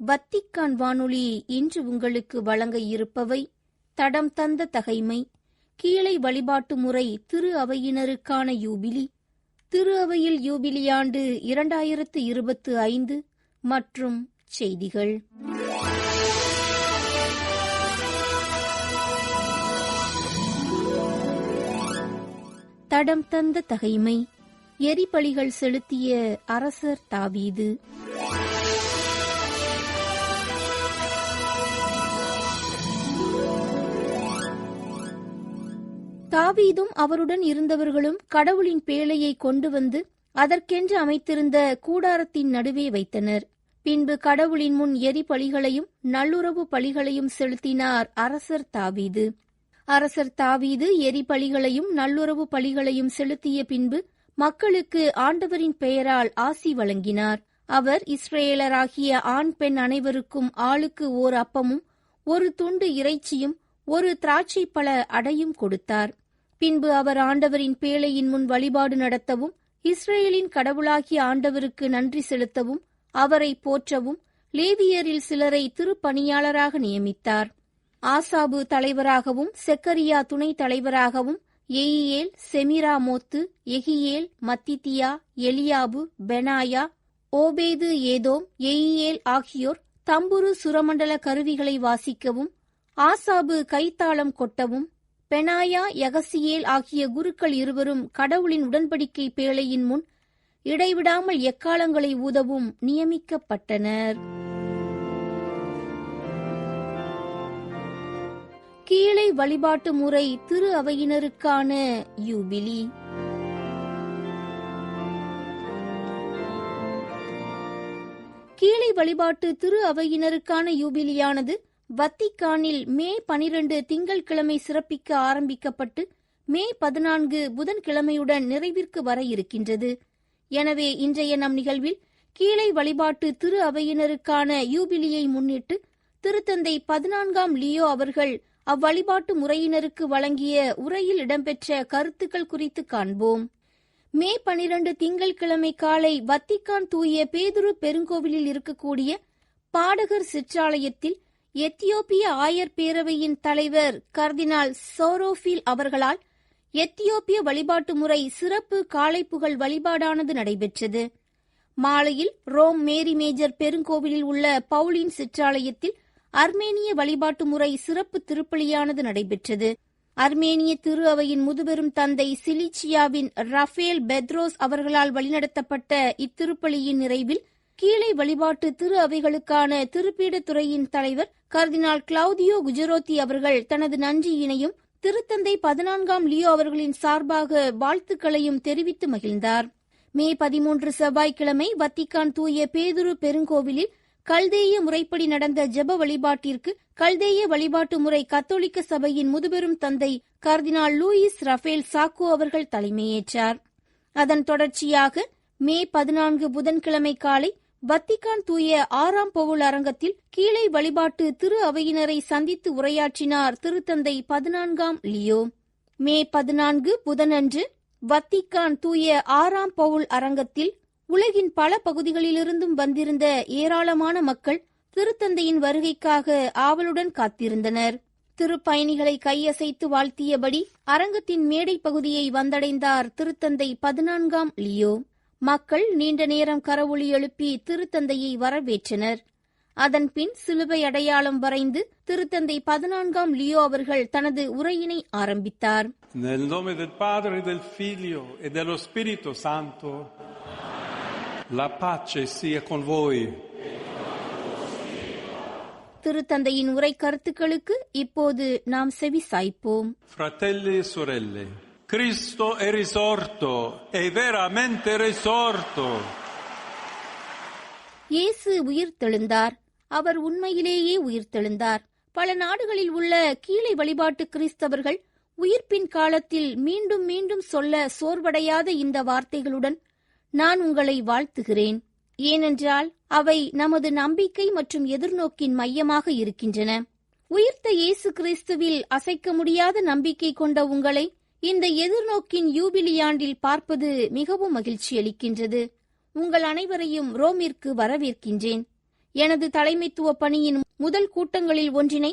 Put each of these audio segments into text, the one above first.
Vatican வானொலி இன்று உங்களுக்கு வழங்க இருப்பவை தடம் தந்த தகைமை கீழை வழிபாட்டு முறை திரு அவையினருக்கான யூபிலி திரு அவையில் யூபிலி ஆண்டு இரண்டாயிரத்து இருபத்து ஐந்து மற்றும் செய்திகள். தடம் தந்த தகைமை எரிபலிகள் செலுத்திய அரசர் தாவீது. தாவீதும் அவருடன் இருந்தவர்களும் கடவுளின் பேழையை கொண்டு வந்து அதற்கென்று அமைத்திருந்த கூடாரத்தின் நடுவே வைத்தனர். பின்பு கடவுளின் முன் எரி பலிகளையும் நல்லுறவு பலிகளையும் செலுத்தினார் அரசர் தாவீது. அரசர் தாவீது எரி பலிகளையும் நல்லுறவு பலிகளையும் செலுத்திய பின்பு மக்களுக்கு ஆண்டவரின் பெயரால் ஆசி வழங்கினார். அவர் இஸ்ரேலராகிய ஆண் பெண் அனைவருக்கும் ஆளுக்கு ஓர் அப்பமும் ஒரு துண்டு இறைச்சியும் ஒரு திராட்சை பழ அடையும் கொடுத்தார். பின்பு அவர் ஆண்டவரின் பேழையின் முன் வழிபாடு நடத்தவும் இஸ்ரேலின் கடவுளாகிய ஆண்டவருக்கு நன்றி செலுத்தவும் அவரை போற்றவும் லேவியரில் சிலரை திருப்பணியாளராக நியமித்தார். ஆசாபு தலைவராகவும் செக்கரியா துணை தலைவராகவும் எயியேல் செமிராமோத்து எகியேல் மத்தித்தியா எலியாபு பெனாயா ஓபேது ஏதோம் எயியேல் ஆகியோர் தம்புரு சுரமண்டல கருவிகளை வாசிக்கவும் ஆசாபு கைத்தாளம் கொட்டவும் பெனாயா யகசியேல் ஆகிய குருக்கள் இருவரும் கடவுளின் உடன்படிக்கை பேழையின் முன் இடைவிடாமல் எக்காலங்களை ஊதவும் நியமிக்கப்பட்டனர். கீழே வழிபாட்டு முறை திரு அவையினருக்கான யூபிலி. கீழே வழிபாட்டு திரு அவையினருக்கான யூபிலியானது வத்திக்கானில் மே பனிரெண்டு திங்கட்கிழமை சிறப்பிக்க ஆரம்பிக்கப்பட்டு மே பதினான்கு புதன்கிழமையுடன் நிறைவிற்கு வர இருக்கின்றது. எனவே இன்றைய நம் நிகழ்வில் கீழே வழிபாட்டு திரு அவையினருக்கான யூபிலியை முன்னிட்டு திருத்தந்தை பதினான்காம் லியோ அவர்கள் அவ்வழிபாட்டு முறையினருக்கு வழங்கிய உரையில் இடம்பெற்ற கருத்துக்கள் குறித்து காண்போம். மே பனிரண்டு திங்கட்கிழமை காலை வத்திக்கான் தூய பேதுரு பெருங்கோவிலில் இருக்கக்கூடிய பாடகர் சிற்றாலயத்தில் எத்தியோப்பிய ஆயர் பேரவையின் தலைவர் கர்தினால் சோரோஃபில் அவர்களால் எத்தியோப்பிய வழிபாட்டு முறை சிறப்பு காலை புகழ் வழிபாடானது நடைபெற்றது. மாலையில் ரோம் மேரி மேஜர் பெருங்கோவிலில் உள்ள பவுலின் சிற்றாலயத்தில் அர்மேனிய வழிபாட்டு முறை சிறப்பு திருப்பலியானது நடைபெற்றது. அர்மேனிய திரு அவையின் முதுபெரும் தந்தை சிலிச்சியாவின் ரஃபேல் பெத்ரோஸ் அவர்களால் வழிநடத்தப்பட்ட இத்திருப்பலியின் நிறைவில் கீழே வழிபாட்டு திரு அவைகளுக்கான திருப்பீடத்துறையின் தலைவர் கர்தினால் கிளவுதியோ குஜரோத்தி அவர்கள் தனது நன்றியினையும் திருத்தந்தை பதினான்காம் லியோ அவர்களின் சார்பாக வாழ்த்துக்களையும் தெரிவித்து மகிழ்ந்தார். மே பதிமூன்று செவ்வாய்க்கிழமை வத்திக்கான் தூய பேதுரு பெருங்கோவிலில் கல்தேய முறைப்படி நடந்த ஜெப வழிபாட்டிற்கு கல்தேய வழிபாட்டு முறை கத்தோலிக்க சபையின் முதுபெரும் தந்தை கர்தினால் லூயிஸ் ரஃபேல் சாக்கோ அவர்கள் தலைமையேற்றார். அதன் தொடர்ச்சியாக மே பதினான்கு புதன்கிழமை காலை வத்திக்கான் தூய ஆறாம் பவுல் அரங்கத்தில் கீழே வழிபாட்டு திரு அவையினரை சந்தித்து உரையாற்றினார் திருத்தந்தை பதினான்காம் லியோ. மே பதினான்கு புதனன்று வத்திக்கான் தூய ஆறாம் பவுல் அரங்கத்தில் உலகின் பல பகுதிகளிலிருந்தும் வந்திருந்த ஏராளமான மக்கள் திருத்தந்தையின் வருகைக்காக ஆவலுடன் காத்திருந்தனர். திருப்பயணிகளை கையசைத்து வாழ்த்தியபடி அரங்கத்தின் மேடை பகுதியை வந்தடைந்தார் திருத்தந்தை பதினான்காம் லியோ. மக்கள் நீண்ட நேரம் கரவொலி எழுப்பி திருத்தந்தையை வரவேற்றனர். அதன் பின் சிலுவை அடையாளம் வரைந்து திருத்தந்தை பதினான்காம் லியோ அவர்கள் தனது உரையினை ஆரம்பித்தார். Nel nome del Padre, del Figlio e dello Spirito Santo, la pace sia con voi. திருத்தந்தையின் உரை கருத்துக்களுக்கு இப்போது நாம் செவி சாய்ப்போம் Fratelli e sorelle, Cristo è risorto, è veramente risorto. இயேசு உயிர்த்தெழுந்தார் அவர் உண்மையிலேயே உயிர்த்தெழுந்தார் பல நாடுகளில் உள்ள கீழே வழிபாட்டு கிறிஸ்தவர்கள் உயிர்ப்பின் காலத்தில் மீண்டும் மீண்டும் சொல்ல சோர்வடையாத இந்த வார்த்தைகளுடன் நான் உங்களை வாழ்த்துகிறேன். ஏனென்றால் அவை நமது நம்பிக்கை மற்றும் எதிர்நோக்கின் மையமாக இருக்கின்றன. உயிர்த்த இயேசு கிறிஸ்துவில் அசைக்க முடியாத நம்பிக்கை கொண்ட உங்களை இந்த எதிர்நோக்கின் யூபிலியாண்டில் பார்ப்பது மிகவும் மகிழ்ச்சி அளிக்கின்றது. உங்கள் அனைவரையும் ரோமிற்கு வரவேற்கின்றேன். எனது தலைமைத்துவ பணியின் முதல் கூட்டங்களில் ஒன்றினை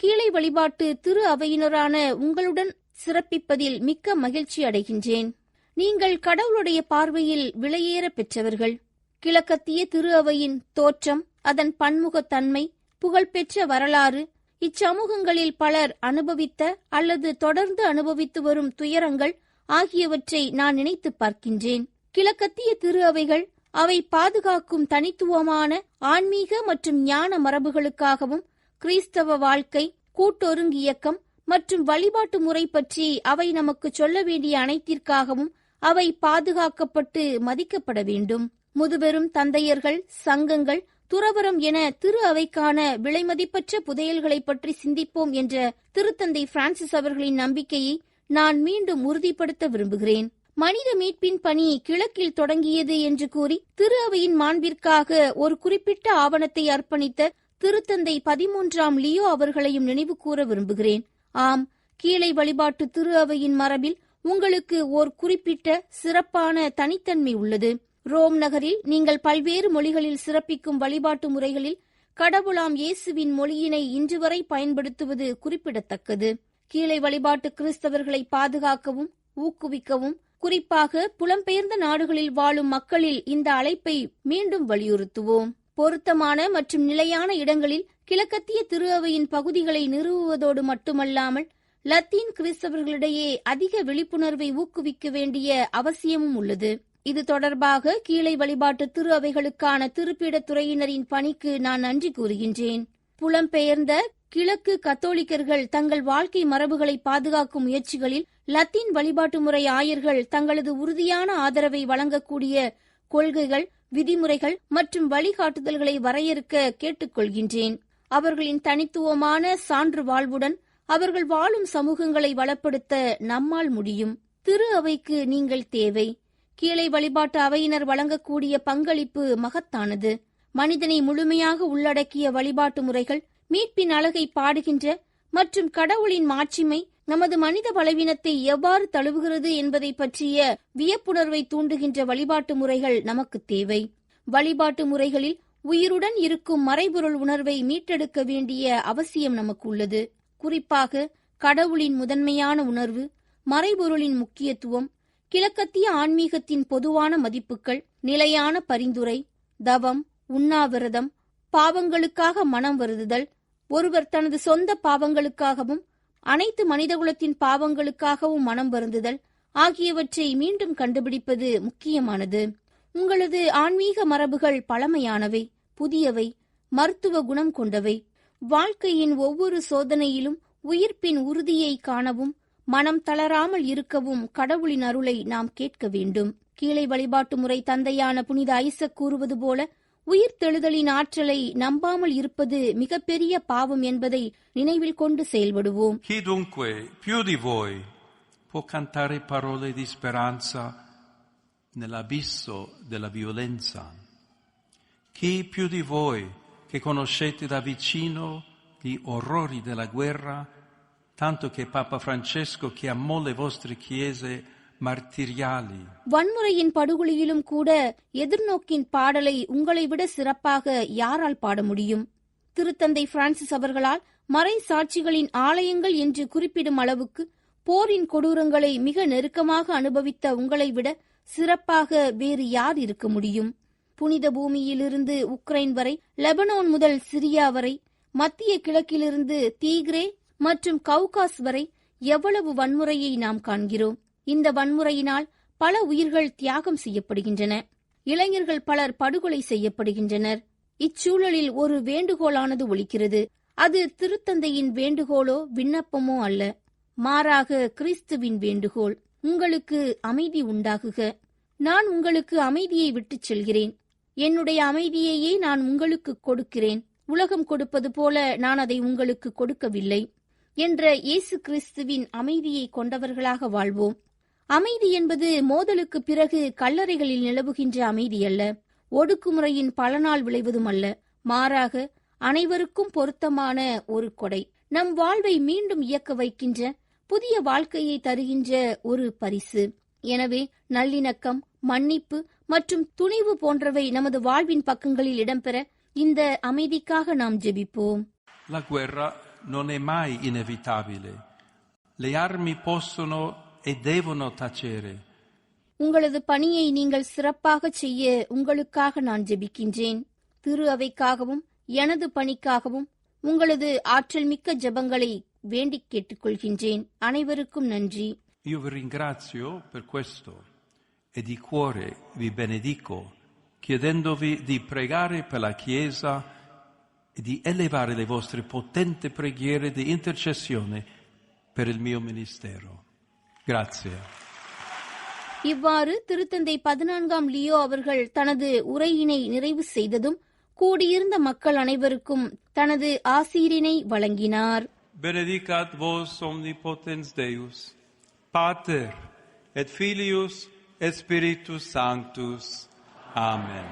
கீழே வழிபாட்டு திரு அவையினரான உங்களுடன் சிறப்பிப்பதில் மிக்க மகிழ்ச்சி அடைகின்றேன். நீங்கள் கடவுளுடைய பார்வையில் விலையேற பெற்றவர்கள். கிழக்கத்திய திரு அவையின் தோற்றம் அதன் பன்முகத்தன்மை புகழ்பெற்ற வரலாறு இச்சமூகங்களில் பலர் அனுபவித்த அல்லது தொடர்ந்து அனுபவித்து வரும் துயரங்கள் ஆகியவற்றை நான் நினைத்து பார்க்கின்றேன். கிழக்கத்திய திரு அவைகள் அவை பாதுகாக்கும் தனித்துவமான ஆன்மீக மற்றும் ஞான மரபுகளுக்காகவும் கிறிஸ்தவ வாழ்க்கை கூட்டொருங்கியக்கம் மற்றும் வழிபாட்டு முறை பற்றி அவை நமக்கு சொல்ல வேண்டிய அனைத்திற்காகவும் அவை பாதுகாக்கப்பட்டு மதிக்கப்பட வேண்டும். முதுபெரும் தந்தையர்கள் சங்கங்கள் துறவரம் என திரு அவைக்கான விலைமதிப்பற்ற புதையல்களை பற்றி சிந்திப்போம் என்ற திருத்தந்தை பிரான்சிஸ் அவர்களின் நம்பிக்கையை நான் மீண்டும் உறுதிப்படுத்த விரும்புகிறேன். மனித மீட்பின் பணி கிழக்கில் தொடங்கியது என்று கூறி திரு அவையின் மாண்பிற்காக ஒரு குறிப்பிட்ட ஆவணத்தை அர்ப்பணித்த திருத்தந்தை பதிமூன்றாம் லியோ அவர்களையும் நினைவு கூற விரும்புகிறேன். ஆம் கீழை வழிபாட்டு திரு அவையின் மரபில் உங்களுக்கு ஓர் குறிப்பிட்ட சிறப்பான தனித்தன்மை உள்ளது. ரோம் நகரில் நீங்கள் பல்வேறு மொழிகளில் சிறப்பிக்கும் வழிபாட்டு முறைகளில் கடவுளாம் இயேசுவின் மொழியினை இன்று வரை பயன்படுத்துவது குறிப்பிடத்தக்கது. கீழே வழிபாட்டு கிறிஸ்தவர்களை பாதுகாக்கவும் ஊக்குவிக்கவும் குறிப்பாக புலம்பெயர்ந்த நாடுகளில் வாழும் மக்களில் இந்த அழைப்பை மீண்டும் வலியுறுத்துவோம். பொருத்தமான மற்றும் நிலையான இடங்களில் கிழக்கத்திய திரு அவையின் பகுதிகளை நிறுவுவதோடு மட்டுமல்லாமல் லத்தீன் கிறிஸ்தவர்களிடையே அதிக விழிப்புணர்வை ஊக்குவிக்க வேண்டிய அவசியமும் உள்ளது. இது தொடர்பாக கீழை வழிபாட்டு திரு அவைகளுக்கான திருப்பீடத் துறையினரின் பணிக்கு நான் நன்றி கூறுகின்றேன். புலம்பெயர்ந்த கிழக்கு கத்தோலிக்கர்கள் தங்கள் வாழ்க்கை மரபுகளை பாதுகாக்கும் முயற்சிகளில் லத்தீன் வழிபாட்டு முறை ஆயர்கள் தங்களது உறுதியான ஆதரவை வழங்கக்கூடிய கொள்கைகள் விதிமுறைகள் மற்றும் வழிகாட்டுதல்களை வரையறுக்க கேட்டுக்கொள்கின்றேன். அவர்களின் தனித்துவமான சான்று வாழ்வுடன் அவர்கள் வாழும் சமூகங்களை வளப்படுத்த நம்மால் முடியும். திரு அவைக்கு நீங்கள் தேவை. கீழே வழிபாட்டு அவையினர் வழங்கக்கூடிய பங்களிப்பு மகத்தானது. மனிதனை முழுமையாக உள்ளடக்கிய வழிபாட்டு முறைகள் மீட்பின் அழகை பாடுகின்ற மற்றும் கடவுளின் மாட்சிமை நமது மனித பலவீனத்தை எவ்வாறு தழுவுகிறது என்பதை பற்றிய வியப்புணர்வை தூண்டுகின்ற வழிபாட்டு முறைகள் நமக்கு தேவை. வழிபாட்டு முறைகளில் உயிருடன் இருக்கும் மறைபொருள் உணர்வை மீட்டெடுக்க வேண்டிய அவசியம் நமக்கு உள்ளது குறிப்பாக கடவுளின் முதன்மையான உணர்வு மறைபொருளின் முக்கியத்துவம் கிழக்கத்திய ஆன்மீகத்தின் பொதுவான மதிப்புகள் நிலையான பரிந்துரை தவம் உண்ணாவிரதம் பாவங்களுக்காக மனம் வருதுதல் ஒருவர் தனது சொந்த பாவங்களுக்காகவும் அனைத்து மனிதகுலத்தின் பாவங்களுக்காகவும் மனம் வருந்துதல் ஆகியவற்றை மீண்டும் கண்டுபிடிப்பது முக்கியமானது. உங்களது ஆன்மீக மரபுகள் பழமையானவை புதியவை மருத்துவ குணம் கொண்டவை. வாழ்க்கையின் ஒவ்வொரு சோதனையிலும் உயிர்ப்பின் உறுதியை காணவும் மனம் தளராமல் இருக்கவும் கடவுளின் அருளை நாம் கேட்க வேண்டும் கீழே வழிபாட்டு முறை தந்தையான புனித ஐசக் கூறுவது போல உயிர்த்தெழுதலின் ஆற்றலை நம்பாமல் இருப்பது மிகப்பெரிய பாவம் என்பதை நினைவில் கொண்டு செயல்படுவோம் Chi dunque più di voi può cantare parole di speranza nell'abisso della violenza? Chi più di voi che conoscete da vicino gli orrori della guerra, tanto che Papa Francesco chiamò le vostre chiese martiriali? வன்முறையின் படுகொலியிலும் கூட எதிர்நோக்கின் பாடலை உங்களை விட சிறப்பாக யாரால் பாட முடியும் திருத்தந்தை Francis அவர்களால் மறை சாட்சிகளின் ஆலயங்கள் என்று குறிப்பிடும் அளவுக்கு போரின் கொடூரங்களை மிக நெருக்கமாக அனுபவித்த உங்களை விட சிறப்பாக வேறு யார் இருக்க முடியும் புனித பூமியிலிருந்து உக்ரைன் வரை லெபனோன் முதல் சிரியா வரை மத்திய கிழக்கிலிருந்து தீக்ரே மற்றும் கவுகாஸ் வரை எவ்வளவு வன்முறையை நாம் காண்கிறோம்? இந்த வன்முறையினால் பல உயிர்கள் தியாகம் செய்யப்படுகின்றன. இளைஞர்கள் பலர் படுகொலை செய்யப்படுகின்றனர். இச்சூழலில் ஒரு வேண்டுகோளானது ஒலிக்கிறது. அது திருத்தந்தையின் வேண்டுகோளோ விண்ணப்பமோ அல்ல. மாறாக கிறிஸ்துவின் வேண்டுகோள். உங்களுக்கு அமைதி உண்டாகுக. நான் உங்களுக்கு அமைதியை விட்டுச் செல்கிறேன். என்னுடைய அமைதியையே நான் உங்களுக்கு கொடுக்கிறேன். உலகம் கொடுப்பது போல நான் அதை உங்களுக்கு கொடுக்கவில்லை. என்ற இயேசு கிறிஸ்துவின் அமைதியை கொண்டவர்களாக வாழ்வோம். அமைதி என்பது மோதலுக்கு பிறகு கல்லறைகளில் நிலவுகின்ற அமைதி அல்ல. ஒடுக்குமுறையின் பலனால் விளைவதும் அல்ல. மாறாக அனைவருக்கும் பொருத்தமான ஒரு கொடை. நம் வாழ்வை மீண்டும் இயக்க வைக்கின்ற புதிய வாழ்க்கையை தருகின்ற ஒரு பரிசு. எனவே நல்லிணக்கம் மன்னிப்பு மற்றும் துணிவு போன்றவை நமது வாழ்வின் பக்கங்களில் இடம்பெற இந்த அமைதிக்காக நாம் ஜெபிப்போம். non è mai inevitabile. Le armi possono e devono tacere. உங்களது பணியை நீங்கள் சிறப்பாக செய்ய உங்களுக்காக நான் ஜெபிக்கின்றேன் திரு அவைக்காகவும் எனது பணிக்காகவும் உங்களது ஆற்றல் மிக்க ஜெபங்களை வேண்டிக் கேட்டுக்கொள்கின்றேன் அனைவருக்கும் நன்றி Io vi ringrazio per questo e di cuore vi benedico, chiedendovi di pregare per la Chiesa e di elevare le vostre potenti preghiere di intercessione per il mio ministero. Grazie. இவ்வாறு திருத்தந்தை பதினான்காம் லியோ அவர்கள் தனது உரையினை நிறைவு செய்ததும் கூடியிருந்த மக்கள் அனைவருக்கும் தனது ஆசீரினை வழங்கினார் Benedicat vos omnipotens Deus, Pater et Filius et Spiritus Sanctus. Amen.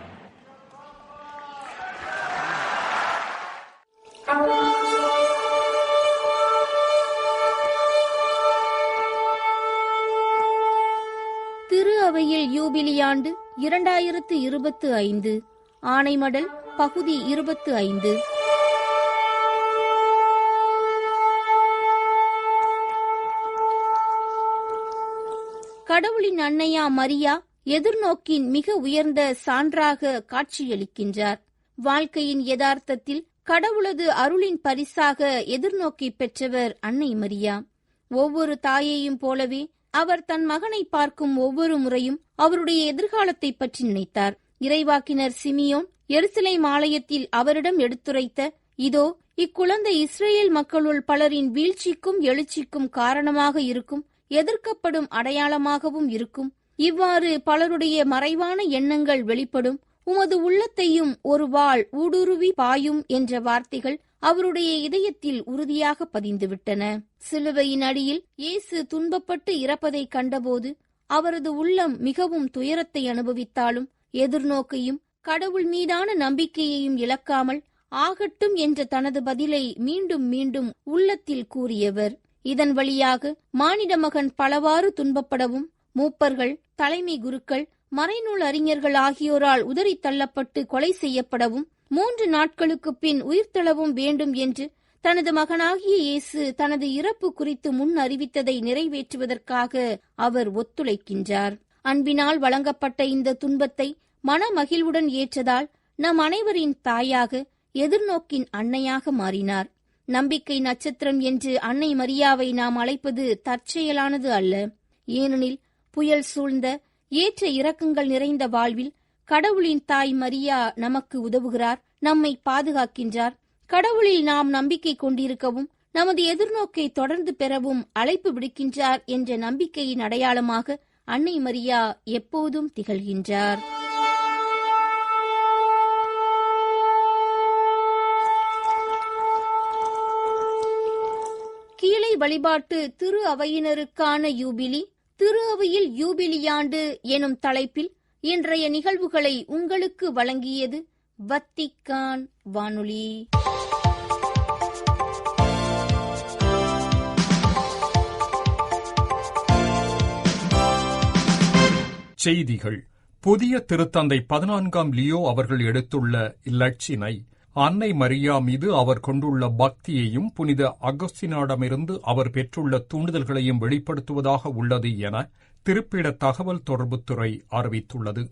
அவையில் இரண்டாயிரத்து இருபத்து ஐந்து. ஆனைமடல் பகுதி இருபத்து ஐந்து. கடவுளின் அன்னையா மரியா எதிர்நோக்கின் மிக உயர்ந்த சான்றாக காட்சியளிக்கின்றார். வாழ்க்கையின் யதார்த்தத்தில் கடவுளது அருளின் பரிசாக எதிர்நோக்கி பெற்றவர் அன்னை மரியா. ஒவ்வொரு தாயையும் போலவே அவர் தன் மகனை பார்க்கும் ஒவ்வொரு முறையும் அவருடைய எதிர்காலத்தை பற்றி நினைத்தார். இறைவாக்கினர் சிமியோன் எருசலை மாலயத்தில் அவரிடம் எடுத்துரைத்த இதோ இக்குழந்தை இஸ்ரேல் மக்களுள் பலரின் வீழ்ச்சிக்கும் எழுச்சிக்கும் காரணமாக இருக்கும் எதிர்க்கப்படும் அடையாளமாகவும் இருக்கும். இவ்வாறு பலருடைய மறைவான எண்ணங்கள் வெளிப்படும். உமது உள்ளத்தையும் ஒரு வாள் ஊடுருவி பாயும் என்ற வார்த்தைகள் அவருடைய இதயத்தில் உறுதியாக பதிந்துவிட்டன. சிலுவையின் அடியில் இயேசு துன்பப்பட்டு இறப்பதைக் கண்டபோது அவரது உள்ளம் மிகவும் துயரத்தை அனுபவித்தாலும் எதிர்நோக்கையும் கடவுள் மீதான நம்பிக்கையையும் இழக்காமல் ஆகட்டும் என்ற தனது பதிலை மீண்டும் மீண்டும் உள்ளத்தில் கூறியவர். இதன் வழியாக மானிட மகன் பலவாறு துன்பப்படவும் மூப்பர்கள் தலைமை குருக்கள் மறைநூல் அறிஞர்கள் ஆகியோரால் உதறி தள்ளப்பட்டு கொலை செய்யப்படவும் மூன்று நாட்களுக்குப் பின் உயிர்த்தெழவும் வேண்டும் என்று தனது மகனாகிய இயேசு தனது இறப்பு குறித்து முன் அறிவித்ததை நிறைவேற்றுவதற்காக அவர் ஒத்துழைக்கின்றார். அன்பினால் வழங்கப்பட்ட இந்த துன்பத்தை மனமகிழ்வுடன் ஏற்றதால் நம் அனைவரின் தாயாக எதிர்நோக்கின் அன்னையாக மாறினார். நம்பிக்கை நட்சத்திரம் என்று அன்னை மரியாவை நாம் அழைப்பது தற்செயலானது அல்ல. ஏனெனில் புயல் சூழ்ந்த ஏற்ற இறக்கங்கள் நிறைந்த வாழ்வில் கடவுளின் தாய் மரியா நமக்கு உதவுகிறார் நம்மை பாதுகாக்கின்றார். கடவுளில் நாம் நம்பிக்கை கொண்டிருக்கவும் நமது எதிர்நோக்கை தொடர்ந்து பெறவும் அழைப்பு விடுக்கின்றார் என்ற நம்பிக்கையின் அடையாளமாக அன்னை மரியா எப்போதும் திகழ்கின்றார். கீழை வழிபாட்டு திரு அவையினருக்கான யூபிலி திரு அவையில் யூபிலியாண்டு எனும் தலைப்பில் இன்றைய நிகழ்வுகளை உங்களுக்கு வழங்கியது வத்திக்கான் வானொலி. செய்திகள். புதிய திருத்தந்தை பதினான்காம் லியோ அவர்கள் எடுத்துள்ள இலட்சினை அன்னை மரியா மீது அவர் கொண்டுள்ள பக்தியையும் புனித அகஸ்தினாடமிருந்து அவர் பெற்றுள்ள தூண்டுதல்களையும் வெளிப்படுத்துவதாக உள்ளது என திருப்பிட தகவல் தொடர்புத்துறை அறிவித்துள்ளது.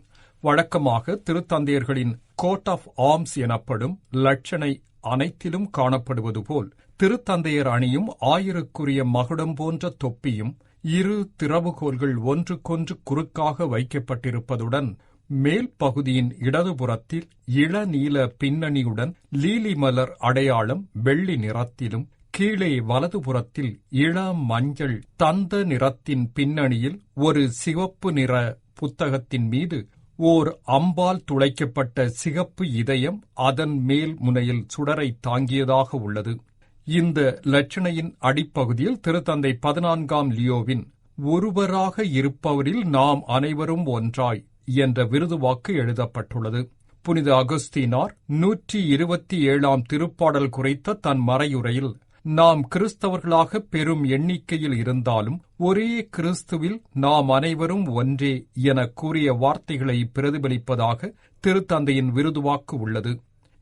வழக்கமாக திருத்தந்தையர்களின் கோட் ஆஃப் ஆர்ம்ஸ் எனப்படும் லட்சணை அனைத்திலும் காணப்படுவது போல் திருத்தந்தையர் அணியும் ஆயிரக்குரிய மகுடம் போன்ற தொப்பியும் இரு திறவுகோல்கள் ஒன்றுக்கொன்று குறுக்காக வைக்கப்பட்டிருப்பதுடன் மேல் பகுதியின் இடதுபுறத்தில் இளநீல பின்னணியுடன் லீலி மலர் அடையாளம் வெள்ளி நிறத்திலும் கீழே வலதுபுறத்தில் இளம் மஞ்சள் தந்த நிறத்தின் பின்னணியில் ஒரு சிவப்பு நிற புத்தகத்தின் மீது ஓர் அம்பால் துளைக்கப்பட்ட சிகப்பு இதயம் அதன் மேல் முனையில் சுடரை தாங்கியதாக உள்ளது. இந்த லட்சணையின் அடிப்பகுதியில் திருத்தந்தை பதினான்காம் லியோவின் ஒருவராக இருப்பவரில் நாம் அனைவரும் ஒன்றாய் என்ற விருதுவாக்கு எழுதப்பட்டுள்ளது. புனித அகஸ்தீனார் நூற்றி இருபத்தி ஏழாம் திருப்பாடல் குறித்த தன் மறையுரையில் நாம் கிறிஸ்தவர்களாக பெரும் எண்ணிக்கையில் இருந்தாலும் ஒரே கிறிஸ்துவில் நாம் அனைவரும் ஒன்றே என கூறிய வார்த்தைகளை பிரதிபலிப்பதாக திருத்தந்தையின் விருதுவாக்கு உள்ளது.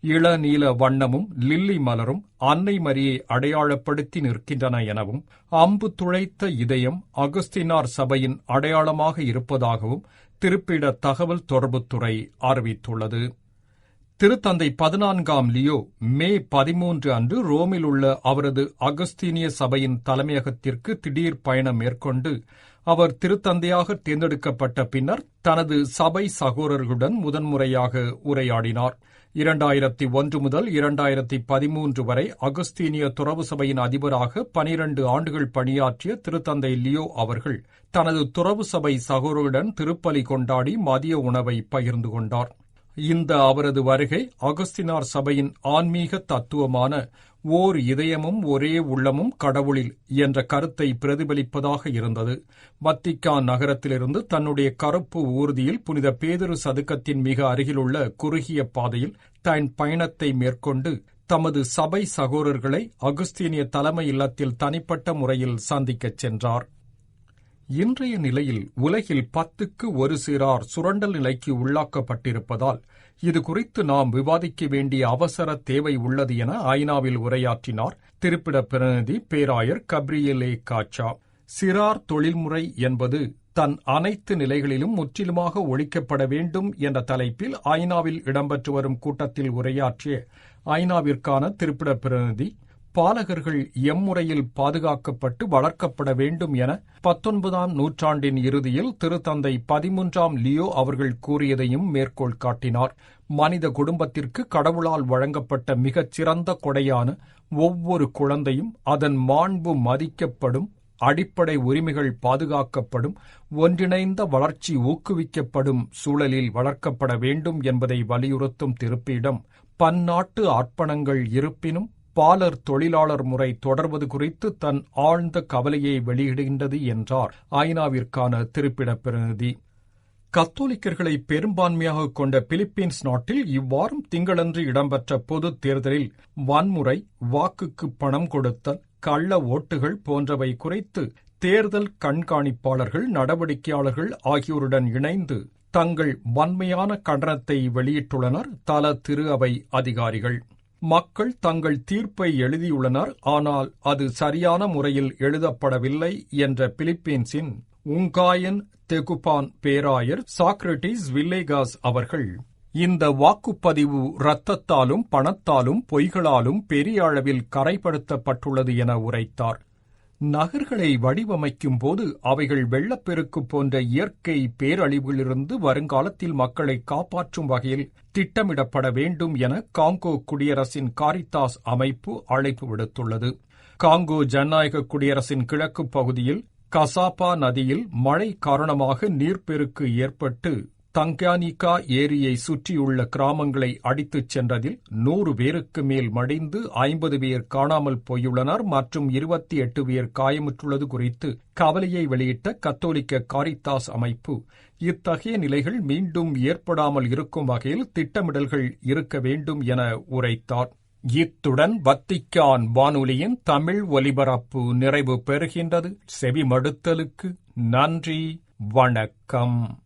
இளநீல வண்ணமும் லில்லி மலரும் அன்னை மரியை அடையாளப்படுத்தி நிற்கின்றன எனவும் அம்பு துளைத்த இதயம் அகஸ்தினார் சபையின் அடையாளமாக இருப்பதாகவும் திருப்பிட தகவல் தொடர்புத்துறை அறிவித்துள்ளது. திருத்தந்தை பதினான்காம் லியோ மே பதிமூன்று அன்று ரோமில் உள்ள அவரது அகஸ்தீனிய சபையின் தலைமையகத்திற்கு திடீர் பயணம் மேற்கொண்டு அவர் திருத்தந்தையாக தேர்ந்தெடுக்கப்பட்ட பின்னர் தனது சபை சகோதரர்களுடன் முதன்முறையாக உரையாடினார். இரண்டாயிரத்தி ஒன்று முதல் இரண்டாயிரத்தி பதிமூன்று வரை அகஸ்தீனிய துறவு சபையின் அதிபராக பனிரண்டு ஆண்டுகள் பணியாற்றிய திருத்தந்தை லியோ அவர்கள் தனது துறவு சபை சகோதரருடன் திருப்பலி கொண்டாடி மதிய உணவை பகிர்ந்து கொண்டார். இந்த அவரது வருகை அகஸ்தினார் சபையின் ஆன்மீக தத்துவமான ஓர் இதயமும் ஒரே உள்ளமும் கடவுளில் என்ற கருத்தை பிரதிபலிப்பதாக இருந்தது. வத்திக்கான் நகரத்திலிருந்து தன்னுடைய கருப்பு ஊர்தியில் புனித பேதுரு சதுக்கத்தின் மிக அருகிலுள்ள குறுகிய பாதையில் தன் பயணத்தை மேற்கொண்டு தமது சபை சகோதரர்களை அகுஸ்தீனிய தலைமை இல்லத்தில் தனிப்பட்ட முறையில் சந்திக்கச் சென்றார். இன்றைய நிலையில் உலகில் பத்துக்கு ஒரு சிறார் சுரண்டல் நிலைக்கு உள்ளாக்கப்பட்டிருப்பதால் இது குறித்து நாம் விவாதிக்க வேண்டிய அவசர தேவை உள்ளது என ஐநாவில் உரையாற்றினார் திருப்பிட பிரதிநிதி பேராயர் கப்ரியலே காச்சா. சிறார் தொழில்முறை என்பது தன் அனைத்து நிலைகளிலும் முற்றிலுமாக ஒழிக்கப்பட வேண்டும் என்ற தலைப்பில் ஐநாவில் இடம்பெற்று வரும் கூட்டத்தில் உரையாற்றிய ஐநாவிற்கான திருப்பிட பிரதிநிதி பாலகர்கள் எம்முறையில் பாதுகாக்கப்பட்டு வளர்க்கப்பட வேண்டும் என பத்தொன்பதாம் நூற்றாண்டின் இறுதியில் திருத்தந்தை பதிமூன்றாம் லியோ அவர்கள் கூறியதையும் மேற்கோள் காட்டினார். மனித குடும்பத்திற்கு கடவுளால் வழங்கப்பட்ட மிகச் சிறந்த கொடையான ஒவ்வொரு குழந்தையும் அதன் மாண்பு மதிக்கப்படும் அடிப்படை உரிமைகள் பாதுகாக்கப்படும் ஒன்றிணைந்த வளர்ச்சி ஊக்குவிக்கப்படும் சூழலில் வளர்க்கப்பட வேண்டும் என்பதை வலியுறுத்தும் திருப்பியிடம் பன்னாட்டு அர்ப்பணங்கள் இருப்பினும் பாலர் தொழிலாளர் முறை தொடர்வது குறித்து தன் ஆழ்ந்த கவலையை வெளியிடுகின்றது என்றார் ஐநாவிற்கான திருப்பிட பிரதிநிதி. கத்தோலிக்கர்களை பெரும்பான்மையாக கொண்ட பிலிப்பீன்ஸ் நாட்டில் இவ்வாரம் திங்களன்று இடம்பெற்ற பொது தேர்தலில் வன்முறை வாக்குக்கு பணம் கொடுத்தல் கள்ள ஓட்டுகள் போன்றவை குறித்து தேர்தல் கண்காணிப்பாளர்கள் நடவடிக்கையாளர்கள் ஆகியோருடன் இணைந்து தங்கள் வன்மையான கண்டனத்தை வெளியிட்டுள்ளனர் தல திரு அவை அதிகாரிகள். மக்கள் தங்கள் தீர்ப்பை எழுதியுள்ளனர். ஆனால் அது சரியான முறையில் எழுதப்படவில்லை என்ற பிலிப்பீன்ஸின் உங்காயன் தெகுபான் பேராயர் சாக்ரட்டிஸ் வில்லேகாஸ் அவர்கள் இந்த வாக்குப்பதிவு இரத்தத்தாலும் பணத்தாலும் பொய்களாலும் பெரிய அளவில் கரைப்படுத்தப்பட்டுள்ளது என உரைத்தார். நகர்களை வடிவமைக்கும் போது அவைகள் வெள்ளப்பெருக்கு போன்ற இயற்கை பேரழிவிலிருந்து வருங்காலத்தில் மக்களை காப்பாற்றும் வகையில் திட்டமிடப்பட வேண்டும் என காங்கோ குடியரசின் காரித்தாஸ் அமைப்பு அழைப்பு விடுத்துள்ளது. காங்கோ ஜனநாயக குடியரசின் கிழக்கு பகுதியில் கசாப்பா நதியில் மழை காரணமாக நீர்ப்பெருக்கு ஏற்பட்டு தங்கானிகா ஏரியை சுற்றியுள்ள கிராமங்களை அடித்துச் சென்றதில் நூறு பேருக்கு மேல் மடிந்து ஐம்பது பேர் காணாமல் போயுள்ளனர் மற்றும் இருபத்தி எட்டு பேர் காயமுற்றுள்ளது குறித்து கவலையை வெளியிட்ட கத்தோலிக்க காரித்தாஸ் அமைப்பு. இத்தகைய நிலைகள் மீண்டும் ஏற்படாமல் இருக்கும் வகையில் திட்டமிடல்கள் இருக்க வேண்டும் என உரைத்தார். இத்துடன் வத்திக்கான் வானொலியின் தமிழ் ஒலிபரப்பு நிறைவு பெறுகின்றது. செவிமடுத்தலுக்கு நன்றி. வணக்கம்.